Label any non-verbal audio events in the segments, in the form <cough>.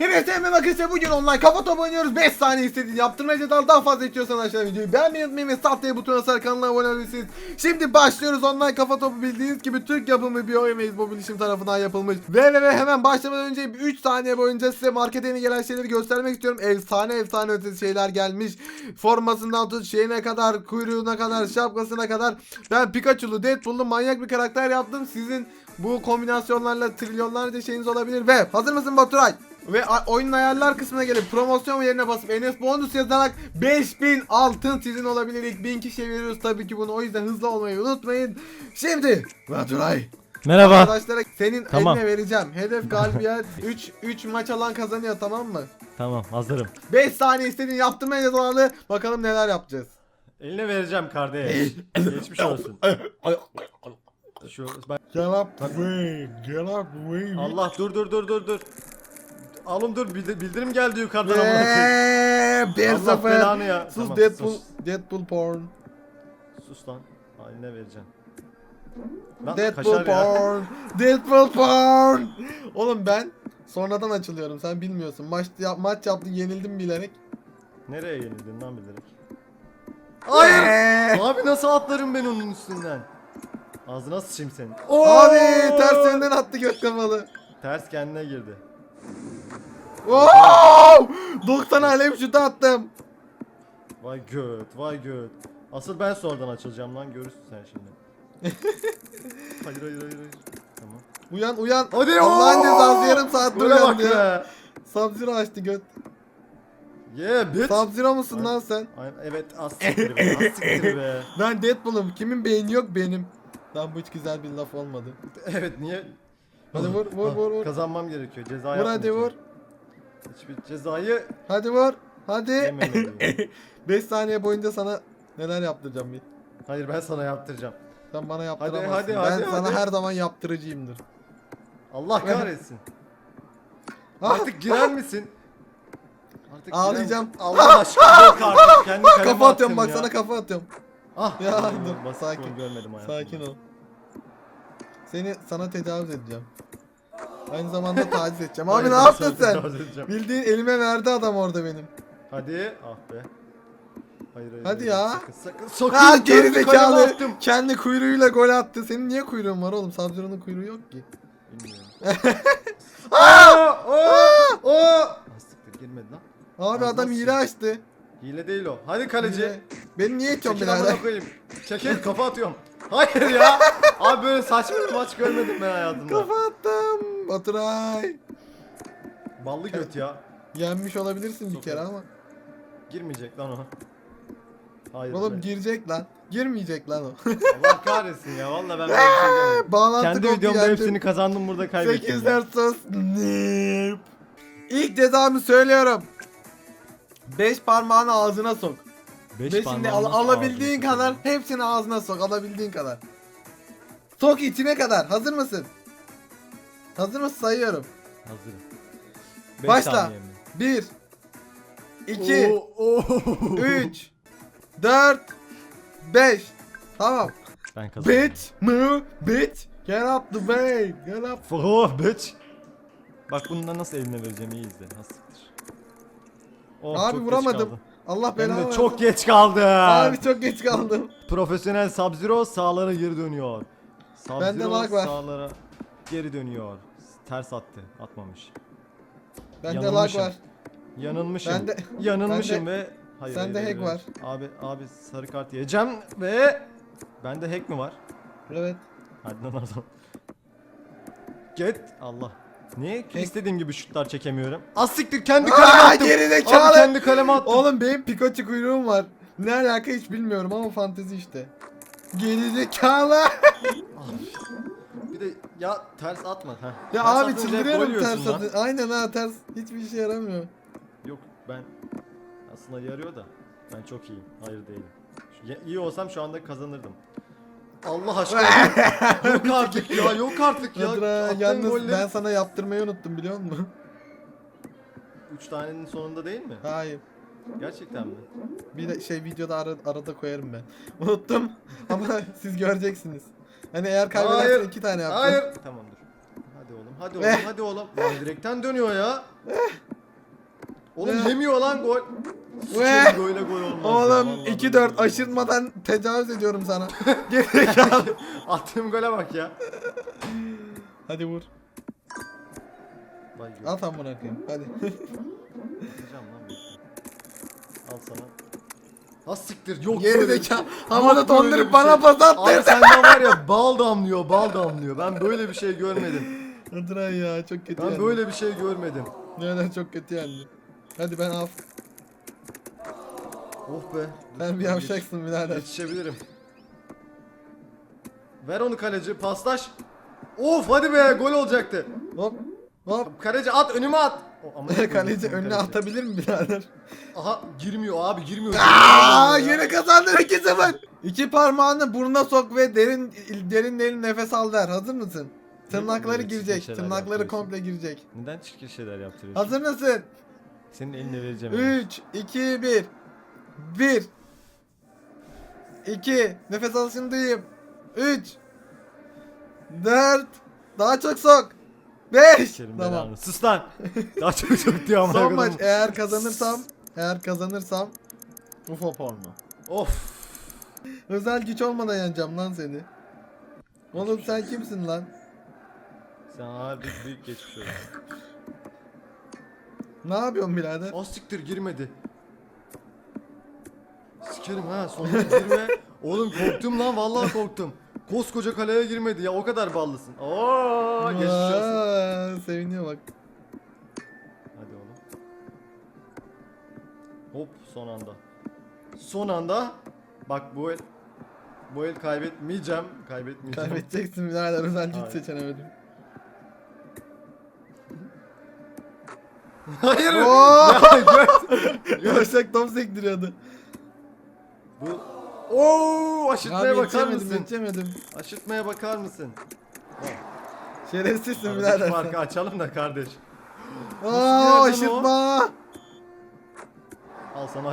Evet hemen arkadaşlar bugün online kafa topu oynuyoruz 5 saniye istediğini yaptırmaya cezalı daha fazla istiyorsan aşağıya videoyu beğenmeyi unutmayın ve sahte butona sarı kanalına abone olabilirsiniz. Şimdi başlıyoruz online kafa topu bildiğiniz gibi Türk yapımı bir oyun ve bilişim tarafından yapılmış. Ve ve ve hemen başlamadan önce 3 saniye boyunca size markete gelen şeyleri göstermek istiyorum. Efsane efsane ötesi şeyler gelmiş. Formasından tut şeyine kadar kuyruğuna kadar şapkasına kadar. Ben Pikachu'lu Deadpool'lu manyak bir karakter yaptım. Sizin bu kombinasyonlarla trilyonlarca şeyiniz olabilir ve hazır mısın Baturay? Ve oyunun ayarlar kısmına gelip promosyon yerine basıp Enes bonus yazarak 5000 altın sizin olabilir. İlk 1000 kişiye veriyoruz tabii ki bunu. O yüzden hızlı olmayı unutmayın. Şimdi Baturay. Merhaba. Arkadaşlara senin Tamam. eline vereceğim. Hedef galibiyet <laughs> 3 3 maç alan kazanıyor tamam mı? Tamam hazırım. 5 saniye istediğin yaptırmaya cezalı. Bakalım neler yapacağız. Eline vereceğim kardeş. Geçmiş olsun. Şu ben... Get up way, get up way. Allah dur dur dur dur dur. Alım dur bildi- bildirim geldi yukarıdan amına koyayım. 1 Allah 0. belanı ya. Sus Tamam, Deadpool, sus. Deadpool porn. Sus lan. Eline vereceğim. Lan Deadpool kaşar ya. porn. Deadpool porn. Oğlum ben sonradan açılıyorum. Sen bilmiyorsun. Maç yap, maç yaptın, yenildim bilerek. Nereye yenildin lan bilerek? Hayır. Eee. Abi nasıl atlarım ben onun üstünden? Ağzına sıçayım senin. Abi ters yönden attı göt kafalı. Ters kendine girdi. Wow! 90 alem şutu attım. Vay göt, vay göt. Asıl ben sonradan açılacağım lan görürsün sen şimdi. <laughs> hayır hayır hayır hayır. Tamam. Uyan uyan. Hadi Allah'ın oo! cezası yarım saat Böyle bak uyandı ya. be. Sub-Zero açtı göt. Yeah bitch. Sub-Zero musun lan sen? Ay, evet az siktir be, az siktir be. <laughs> Ben Deadpool'um. Kimin beyni yok benim. Lan bu hiç güzel bir laf olmadı. <laughs> Evet niye? Hadi vur vur vur vur. Kazanmam gerekiyor. Ceza Vur hadi vur. Hiçbir cezayı Hadi vur. Hadi. yememeliyim. 5 <laughs> saniye boyunca sana neler yaptıracağım bir. Hayır ben sana yaptıracağım. Sen bana yaptıramazsın. hadi, ben hadi, sana hadi. her zaman yaptırıcıyımdır. Allah kahretsin. Ah, Artık girer misin? Artık girer Ağlayacağım. misin? Allah aşkına yok artık. Kendi <laughs> kaleme kafa atıyorum attım bak ya. sana kafa atıyorum. Ah. Ya, dur, basit sakin. görmedim hayatımda. Sakin ol. Seni sana tecavüz edeceğim. Aynı zamanda taciz edeceğim. Abi ne yaptın sen? tecavüz edeceğim. Bildiğin elime verdi adam orada benim. Hadi. Ah be. Hayır hayır. Hadi hayır. ya. Sakın sakın. Sakın. Ha kendi geri kaleme zekalı. attım. Kendi kuyruğuyla gol attı. Senin niye kuyruğun var oğlum? Sub-Zero'nun kuyruğu yok ki. Bilmiyorum. <laughs> Aa! Oo! Oo! Siktir girmedi lan. Abi Ağzına adam hile açtı. Hile değil o. Hadi kaleci. Hile. Beni niye itiyorsun Çekil birader? amına koyayım. Çekil kafa atıyorum. Hayır ya. Abi böyle saçma bir maç görmedim ben hayatımda. Kafa attım. Baturay. Ballı göt ya. Yenmiş olabilirsin bir Çok kere iyi. ama. Girmeyecek lan o. Hayır. Oğlum be. girecek lan. Girmeyecek lan o. Allah kahretsin ya. Vallahi ben böyle bir şey görmedim. <laughs> Bağlantı Kendi koptu videomda yendim. hepsini kazandım burada kaybettim. 8 ya. ders sus. Nip. İlk cezamı söylüyorum. 5 parmağını ağzına sok. Beş Ve şimdi al- parmağımız alabildiğin ağzına kadar sokuyor. hepsini ağzına sok. Alabildiğin kadar. Sok içine kadar. Hazır mısın? Hazır mısın? Sayıyorum. Hazırım. Beş Başla. saniye mi? 1 2 Oo, oo. 3 4 5 Tamam. Ben kazandım. Bitch move bitch. Get up the way. Get up. Oh bitch. Bak bundan nasıl eline vereceğim iyi izle. Nasıl siktir. Oh, Abi çok geç vuramadım. Allah belanı de versin. çok geç kaldım. Abi çok geç kaldım. Profesyonel Sub-Zero sağlara geri dönüyor. Bende Sub-Zero lag var. sağlara geri dönüyor. Ters attı. Atmamış. Bende lag var. Yanılmışım. Bende- Yanılmışım bende- ve hayır. Sende hack hayır. Abi abi sarı kart yiyeceğim ve bende hack mi var? Evet. Hadi lan o zaman. Get Allah. Niye Hack- istediğim gibi şutlar çekemiyorum? Az siktir kendi Aa, kaleme attım. gerizekalı. Abi kendi kaleme attım. Oğlum benim Pikachu kuyruğum var. Ne alaka hiç bilmiyorum ama fantezi işte. Gerizekalı. <laughs> Bir de ya ters atma. Heh. Ya Ters abi atınca hep çıldırıyorum ters lan. atı. Aynen ha ters hiçbir işe yaramıyor. Yok ben aslında yarıyor da ben çok iyiyim. Hayır değilim. Şu- ya- İyi olsam şu anda kazanırdım. Allah aşkına. <laughs> yok artık ya yok artık ya. Attığın yalnız golleri- ben sana yaptırmayı unuttum biliyor musun? <laughs> Üç tanenin sonunda değil mi? Hayır. Gerçekten mi? Bir de şey videoda ara- arada koyarım ben. <laughs> Unuttum ama siz göreceksiniz. Hani eğer kaybedersen Hayır. iki tane yaptım. Hayır. Tamam dur. Hadi oğlum Eh. hadi oğlum. Lan direkten dönüyor ya. Oğlum Eh. yemiyor lan gol. Sikerim böyle gol olmaz. ya, Oğlum vallahi 2-4 böyle gol aşırtmadan tecavüz ediyorum sana. <laughs> olmaz. <laughs> Attığım gole bak ya. Hadi vur. Gör. Al tam bırakayım. Hadi. <laughs> Lan. Al sana. Ha siktir yok böyle bir zeka. şey. Havada Yok böyle dondurup bir bana şey. pas Abi attı. senden var ya bal damlıyor bal damlıyor. Ben böyle bir şey görmedim. Hadi ya çok kötü Ben yendi. böyle bir şey görmedim. Nereden çok kötü yendi. Hadi ben al. Oh be. Sen bir yavşaksın birader. Yetişebilirim. Ver onu kaleci paslaş. Of hadi be gol olacaktı. Hop. Hop. Kaleci at önüme at. O, Kaleci önüne kaleci. atabilir mi birader? Aha girmiyor abi girmiyor. Aa, ya. yine kazandın 2-0. İki parmağını burnuna sok ve derin derin derin nefes al der. Hazır mısın? Tırnakları Böyle girecek. şeyler Tırnakları yapıyorsun. komple girecek. Neden çirkin şeyler yaptırıyorsun? Hazır mısın? Senin eline vereceğim. onu. 3 2 1 1 2 Nefes alışını duyayım. 3 4 Daha çok sok. 5 Sikerim Tamam. belanı. Sus lan. Daha çok çok diyor amına Son maç eğer kazanırsam eğer kazanırsam UFO porno. Of. Özel güç olmadan yeneceğim lan seni. Oğlum sen kimsin lan? Sen harbi büyük geçmiş olsun. Ne yapıyorsun birader? O siktir girmedi. Sikerim ha sonuna girme. <laughs> Oğlum korktum lan vallahi korktum. Koskoca kaleye girmedi ya o kadar ballısın. Oo geçmiş olsun. Aa, Seviniyor bak. Hadi oğlum. Hop son anda. Son anda. Bak bu el bu el kaybetmeyeceğim. Kaybetmeyeceğim. Kaybedeceksin birader özel güç Hayır. seçenemedim. Hayır. Oo! <laughs> Ya, gör- Yavaşak top sektiriyordu. Bu Oo aşırtmaya Abi bakar yetişemedim mısın? yetişemedim. Aşırtmaya bakar mısın? Şerefsizsin Aradaki birader farkı açalım da kardeş. Aa yerden o? aşırtma. Al sana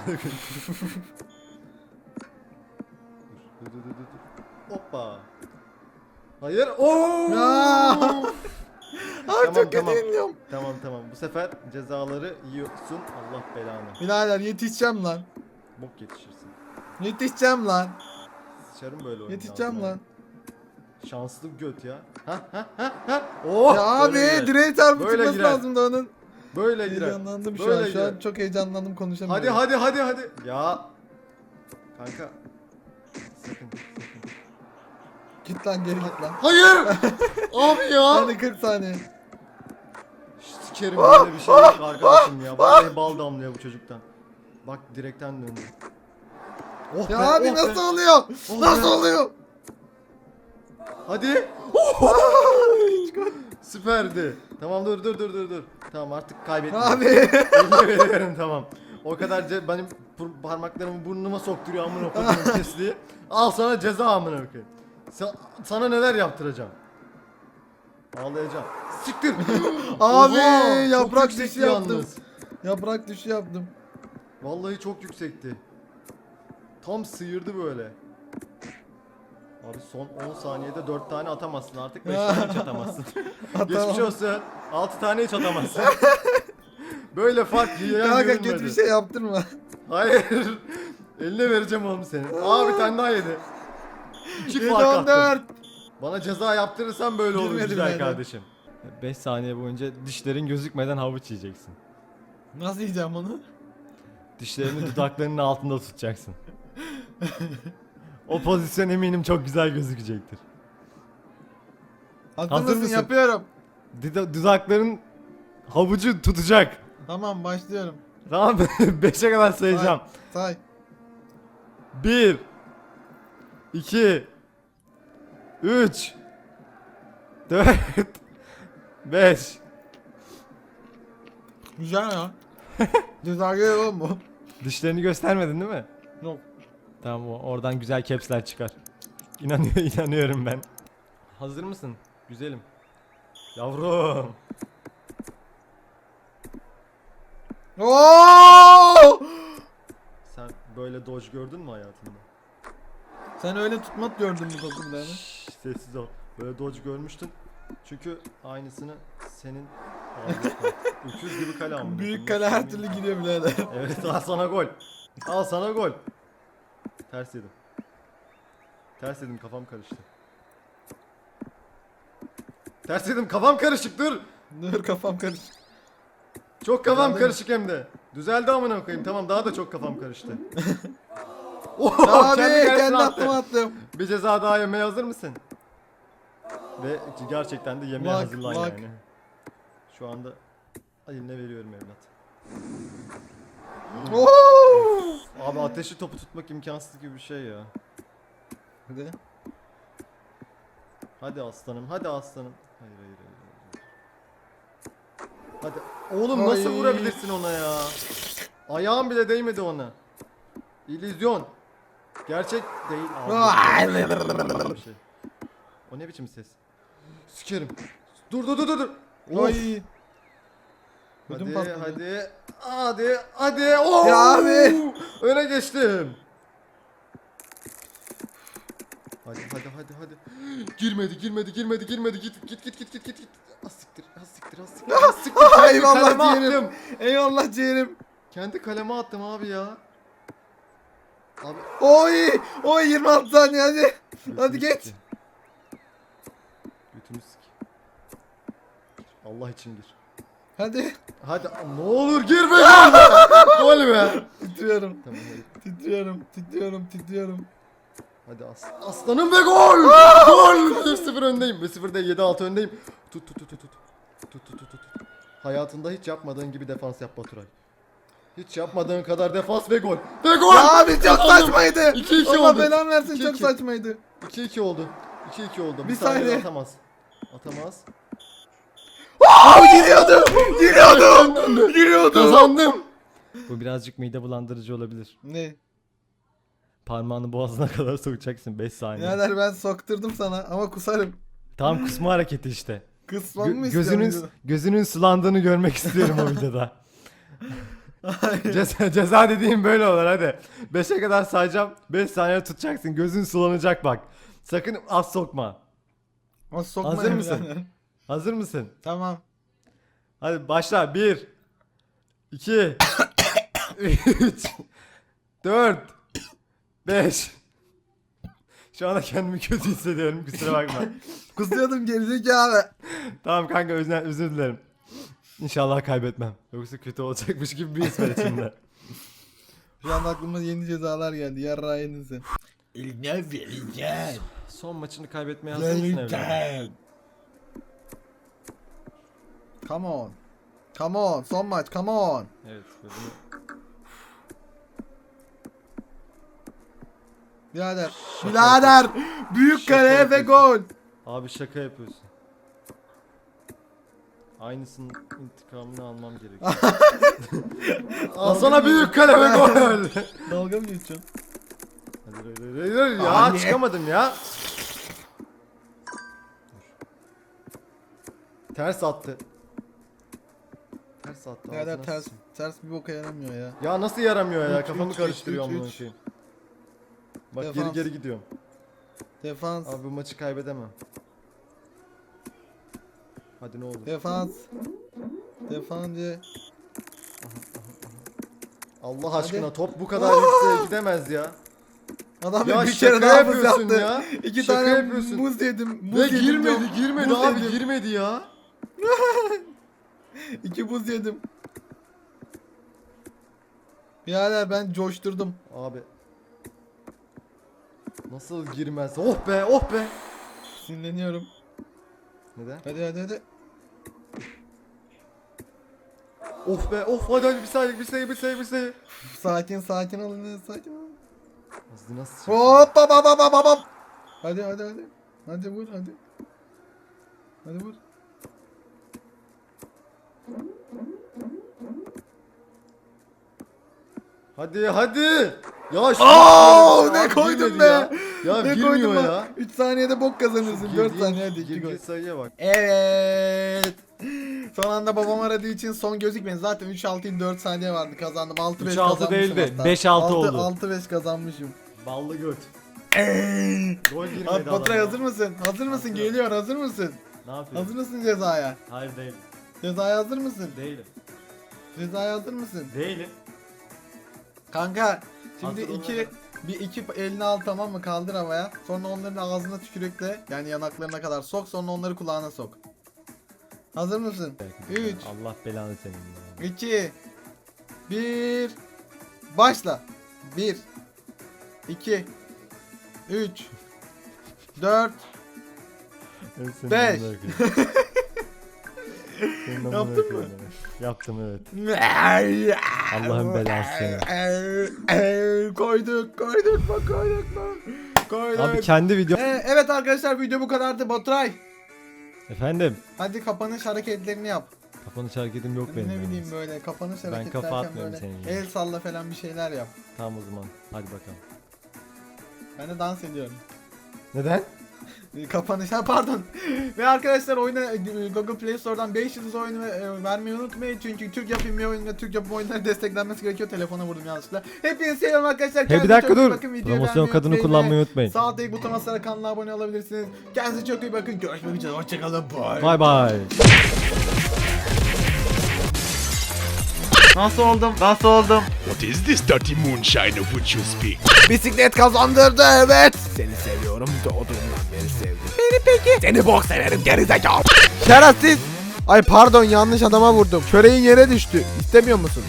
<laughs> dur. Hoppa. Hayır. Oo. <laughs> Abi Tamam, çok kötü tamam. yeniliyorum. Tamam tamam. Bu sefer cezaları yiyorsun. Allah belanı. Birader yetişeceğim lan. Bok yetişirsin. Yetişeceğim lan. Sıçarım böyle oyunun Yetişeceğim lan. Şanslı göt ya. Ha ha ha ha. Oh. ya abi çarpıp Böyle çıkması girer. lazımdı onun. Böyle girer. Heyecanlandım şu Böyle an. Şu an çok heyecanlandım konuşamıyorum. Hadi hadi hadi hadi. Ya. Kanka. Sakın sakın. Git lan geri git lan. Hayır. Abi ya. Hadi <laughs> 40 saniye. Sikerim böyle bir şey yok arkadaşım ya. Vallahi bal damlıyor bu çocuktan. Bak direkten döndü. Oh Ya be, abi oh be. nasıl oluyor? Oh nasıl be. oluyor? Hadi. <laughs> Süperdi. Tamam dur dur dur dur dur. Tamam artık kaybettim. Abi. Eline veriyorum tamam. O kadar ce- benim parmaklarımı burnuma sokturuyor amına koyayım <laughs> kesliği. Al sana ceza amına koyayım. Sa- sana neler yaptıracağım. Ağlayacağım. Siktir. <laughs> Abi, Oha, yaprak düşü yaptım. yalnız. Yaprak düşü yaptım. Vallahi çok yüksekti. Tam sıyırdı böyle. Abi son 10 saniyede 4 tane atamazsın artık 5 tane hiç atamazsın. <laughs> Geçmiş olsun. 6 tane hiç atamazsın. <laughs> böyle fark yiyen Kanka kötü bir şey yaptırma. Hayır. Eline vereceğim oğlum seni. Aa bir tane daha yedi. 2 7 fark attım. 14. Bana ceza yaptırırsan böyle olur Girmedi güzel kardeşim. 5 saniye boyunca dişlerin gözükmeden havuç yiyeceksin. Nasıl yiyeceğim onu? Dişlerini dudaklarının altında tutacaksın. <laughs> o pozisyon eminim çok güzel gözükecektir. Hazır, Hazır mısın? mısın? Yapıyorum. Duda- dudakların havucu tutacak. Tamam başlıyorum. Tamam <laughs> mı? 5'e kadar sayacağım. Say. 1 2 3 4 5 Güzel ya. <laughs> Ceza geliyor oğlum bu. Dişlerini göstermedin değil mi? Yok. Tamam oradan güzel capsler çıkar. İnanıyor, <laughs> inanıyorum ben. Hazır mısın? Güzelim. Yavrum. Oo! Sen böyle dodge gördün mü hayatında? Sen öyle tutmak gördün mü topu tane? Şşş, sessiz ol. Böyle dodge görmüştün. Çünkü aynısını senin. <laughs> Öküz gibi kale amına. Büyük kale her türlü gidiyor birader. Evet al sana gol. Al sana gol. Ters yedim. Ters yedim kafam karıştı. Ters yedim kafam karışık dur. Dur kafam karışık. Çok kafam Düzeldi karışık hem de. Düzeldi amına koyayım. Tamam daha da çok kafam karıştı. <laughs> oh, Abi kendi kendi attı. attım attım. Bir ceza daha yemeye hazır mısın? Ve gerçekten de yemeğe Bak, hazırlan bak. yani. Şu anda eline veriyorum evlat. Abi ateşi topu tutmak imkansız gibi bir şey ya. Hadi. Hadi aslanım, hadi aslanım. Hayır hayır hayır. hayır. Hadi. Oğlum nasıl Ay. vurabilirsin ona ya? Ayağım bile değmedi ona. İllüzyon. Gerçek değil. Abi, Ay. bir şey. O ne biçim ses? Sikerim. Dur dur dur dur. dur. Oy. Ödüm Hadi patladı. hadi. Hadi hadi. Oo! Ya abi. Öne geçtim. Hadi hadi hadi hadi. Girmedi girmedi girmedi girmedi git git git git git git. git. Az siktir az siktir az siktir az siktir. <laughs> Kendi Ah, Eyvallah ciğerim. attım. Eyvallah ciğerim. Kendi kaleme attım abi ya. Abi. Oy. Oy 26 saniye hadi. Hadi götünü geç. sik. Allah için gir. Hadi. Hadi ne olur gir be gol be. Gol be. Titriyorum. Tamam hadi. Titriyorum. Titriyorum. Titriyorum. Hadi as aslanım ve gol! gol! 1-0 öndeyim. 1-0 değil 7-6 öndeyim. Tut tut tut tut tut. Tut tut tut. Hayatında hiç yapmadığın gibi defans yap Baturay. Hiç yapmadığın kadar defans ve gol. Ve gol! Ya abi çok Kazandım. saçmaydı. 2-2 Allah oldu. belanı versin 2-2. çok saçmaydı. 2-2 oldu. 2-2 oldu. Bir saniye saniye. atamaz. Atamaz. Abi giriyordum. Giriyordum. Giriyordum. Kazandım. Bu birazcık mide bulandırıcı olabilir. Ne? Parmağını boğazına <laughs> kadar sokacaksın 5 saniye. Birader ben sokturdum sana ama kusarım. Tam kusma hareketi işte. Kısmamı mı Gö- istiyorsun? gözünün gözünün sulandığını görmek istiyorum o videoda. ceza, ceza dediğim böyle olur hadi. 5'e kadar sayacağım. 5 saniye tutacaksın. Gözün sulanacak bak. Sakın az sokma. Ama sokma Hazır mısın? birader. Hazır mısın? Tamam. Hadi başla. 1 2 3 4 5 Şu anda kendimi kötü hissediyorum. Kusura bakma. Kusuyordum gerizekalı. tamam kanka özür, özür dilerim. İnşallah kaybetmem. Yoksa kötü olacakmış gibi bir his var içimde. Şu an aklıma yeni cezalar geldi. Yarra yedin sen. Eline vereceğim. Son maçını kaybetmeye hazır mısın evladım? Vereceğim. Come on. Come on. Son maç. Come on. Evet. ve bunu- Birader. Şaka Birader. Büyük Şaka kale ve gol. Abi şaka yapıyorsun. Aynısının intikamını almam gerekiyor. <laughs> Al sana büyük kale ve gol. <laughs> Dalga mı geçiyorsun? Hadi hadi hadi, hadi ya Abi. çıkamadım ya. Ters attı. Ters attı. Birader ağzına ters. sıçayım. Ters bir boka yaramıyor ya. Ya nasıl yaramıyor ya? Üç, Kafamı üç, karıştırıyor üç, üç. koyayım. Bak geri Defans. geri gidiyorum. Defans. Abi bu maçı kaybedemem. Hadi ne olur. Defans. Defans diye. Allah aşkına Hadi. top bu kadar yükseğe gidemez ya. Adam Ya bir kere şaka daha muz yapıyorsun yaptı. ya. İki Şaka tane yapıyorsun. muz yedim. Muz Ve yedim girmedi diyorum. girmedi Muz abi yedim. girmedi ya. <laughs> <laughs> İki buz yedim. Birader ben coşturdum. Abi. Nasıl girmez? Oh be oh be. Sinirleniyorum. Neden? Hadi hadi hadi. Of be of hadi hadi bir saniye bir saniye bir saniye bir saniye. Sakin sakin olun sakin olun. Hızlı nasıl? Hop hop hop hop hop. Hadi hadi hadi. Hadi vur hadi. Hadi vur. Hadi hadi. Ya şu ne koydun be? Ya, ya ne girmiyor koydum ya. 3 saniyede bok kazanırsın. 4 Girdiğin- saniye hadi 2 gol. girdiğin sayıya bak. Evet. Son anda babam aradığı için son gözükmedi. Zaten 3-6 4 saniye vardı kazandım. 6-5 3-6 kazanmışım değildi, hatta. 5-6 Altı- oldu. 6-5 kazanmışım. Ballı göt. Gol girmedi Baturay hazır mısın? Hazır mısın? Geliyor hazır mısın? Ne yapıyorsun? Hazır mısın cezaya? Hayır değilim. Cezaya hazır mısın? Değilim. Cezaya hazır mısın? Değilim. Kanka şimdi Hazır iki bir iki elini al tamam mı kaldır havaya. Sonra onların ağzına tükürükle yani yanaklarına kadar sok sonra onları kulağına sok. Hazır mısın? 3 Allah belanı senin ya. 2 1 Başla. 1 2 3 4 Evet, senin Beş. <laughs> Senin Yaptın mı? Yaptım evet. Allah'ın belası koyduk koyduk bak koyduk bak. Koyduk. Abi kendi video... Ee, evet arkadaşlar video bu kadardı Baturay. Efendim? Hadi kapanış hareketlerini yap. Kapanış hareketim yok benim. ne yalnız. bileyim böyle kapanış Ben hareketi kafa atmıyorum böyle senin gibi. el salla falan bir şeyler yap. Tamam o zaman. Hadi bakalım. Ben de dans ediyorum. Neden? Kapanış ha pardon. <laughs> Ve arkadaşlar oyuna Google Play Store'dan 5 yıldız oyunu e, vermeyi unutmayın. Çünkü Türk yapım bir oyun ve Türk yapım oyunları desteklenmesi gerekiyor. Telefona vurdum yanlışlıkla. Hepinizi seviyorum arkadaşlar. Hey bir dakika dur. bakın. Promosyon kadını kullanmayı unutmayın. Sağ alttaki butona basarak kanala abone olabilirsiniz. Kendinize çok iyi bakın. Görüşmek üzere. Hoşçakalın. Bye. Bye bye. Nasıl oldum? Nasıl oldum? What is this dirty moonshine of which you speak? Bisiklet kazandırdı evet. Seni seviyorum doğduğumdan beri sevdim. Beni peki? Seni bok severim gerizekalı. Şerefsiz. Ay pardon yanlış adama vurdum. Çöreğin yere düştü. İstemiyor musun?